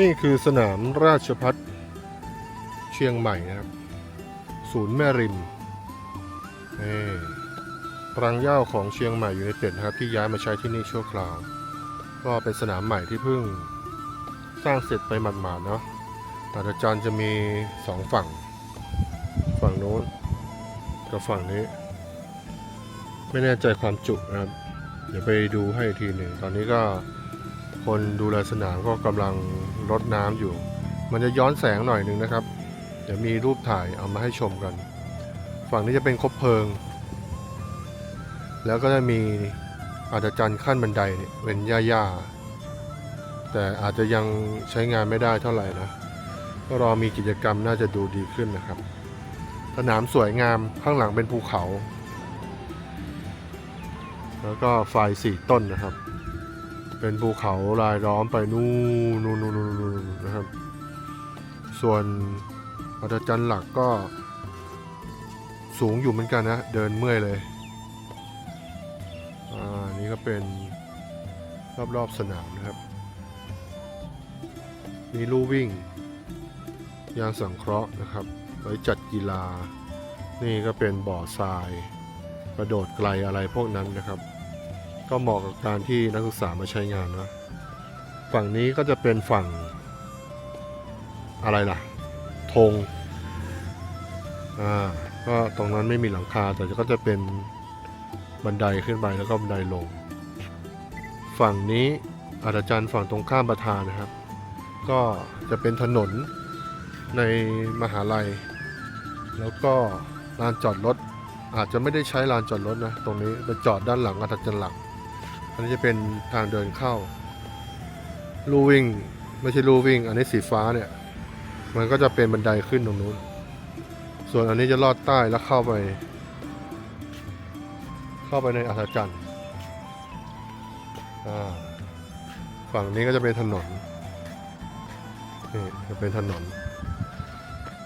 นี่คือสนามราชพัฒเชียงใหม่นะครับ ศูนย์แม่ริมนี่รังเย้าของเชียงใหม่อยูไนเต็ดนะครับ ที่ย้ายมาใช้ที่นี่ชั่วคราว ก็เป็นสนามใหม่ที่เพิ่งสร้างเสร็จไปหมาดๆเนาะอาจารย์จะมีสองฝั่ง ฝั่งโน้นกับฝั่งนี้ ไม่แน่ใจความจุนะครับ เดี๋ยวไปดูให้อีกทีหนึ่งตอนนี้ก็ คนดูแลสนามก็กำลังรดน้ำอยู่ มันจะย้อนแสงหน่อยหนึ่งนะครับ เดี๋ยวมีรูปถ่ายเอามาให้ชมกัน ฝั่งนี้จะเป็นคบเพลิง แล้วก็จะมีอาจจะจันขั้นบันไดเนี่ยเป็นหญ้าๆแต่อาจจะยังใช้งานไม่ได้เท่าไหร่นะก็รอมีกิจกรรมน่าจะดูดีขึ้นนะครับ สนามสวยงามข้างหลังเป็นภูเขา แล้วก็ไฟสี่ต้นนะครับ เป็นภูเขารายล้อมไปนู่นนู่นนู่นนู่นนะครับ ส่วนอัศจรรย์หลักก็ สูงอยู่เหมือนกันนะ เดินเมื่อยเลยอ่านี่ก็เป็นรอบๆสนามนะครับ มีลู่วิ่ง ยางสังเคราะห์นะครับ ไว้จัดกีฬา นี่ก็เป็นบ่อทราย กระโดดไกลอะไรพวกนั้นนะครับ ก็เหมาะกับการที่นักศึกษามาใช้งานนะฝั่งนี้ก็จะเป็นฝั่งอะไรล่ะธงอ่าก็ตรงนั้นไม่มีหลังคาแต่ก็จะเป็นบันไดขึ้นไปแล้วก็บันไดลง ฝั่งนี้อาจารย์ฝั่งตรงข้ามประธานนะครับ ก็จะเป็นถนนในมหาลัย แล้วก็ลานจอดรถอาจจะไม่ได้ใช้ลานจอดรถนะ ตรงนี้ไปจอดด้านหลังอาจารย์หลัก อันนี้จะเป็นทางเดินเข้า ลูวิ่งไม่ใช่ลูวิ่ง อันนี้สีฟ้าเนี่ย มันก็จะเป็นบันไดขึ้นตรงนู้น ส่วนอันนี้จะลอดใต้แล้วเข้าไป เข้าไปในอัศจรรย์ฝั่งนี้ก็จะเป็นถนน นี่จะเป็นถนน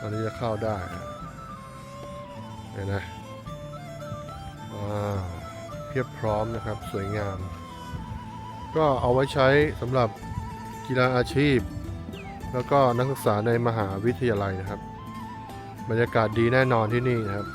อันนี้จะเข้าได้เห็นไหมอ่า เพียบพร้อมนะครับสวยงาม ก็เอาไว้ใช้สำหรับกีฬาอาชีพ แล้วก็นักศึกษาในมหาวิทยาลัยนะครับ บรรยากาศดีแน่นอนที่นี่นะครับ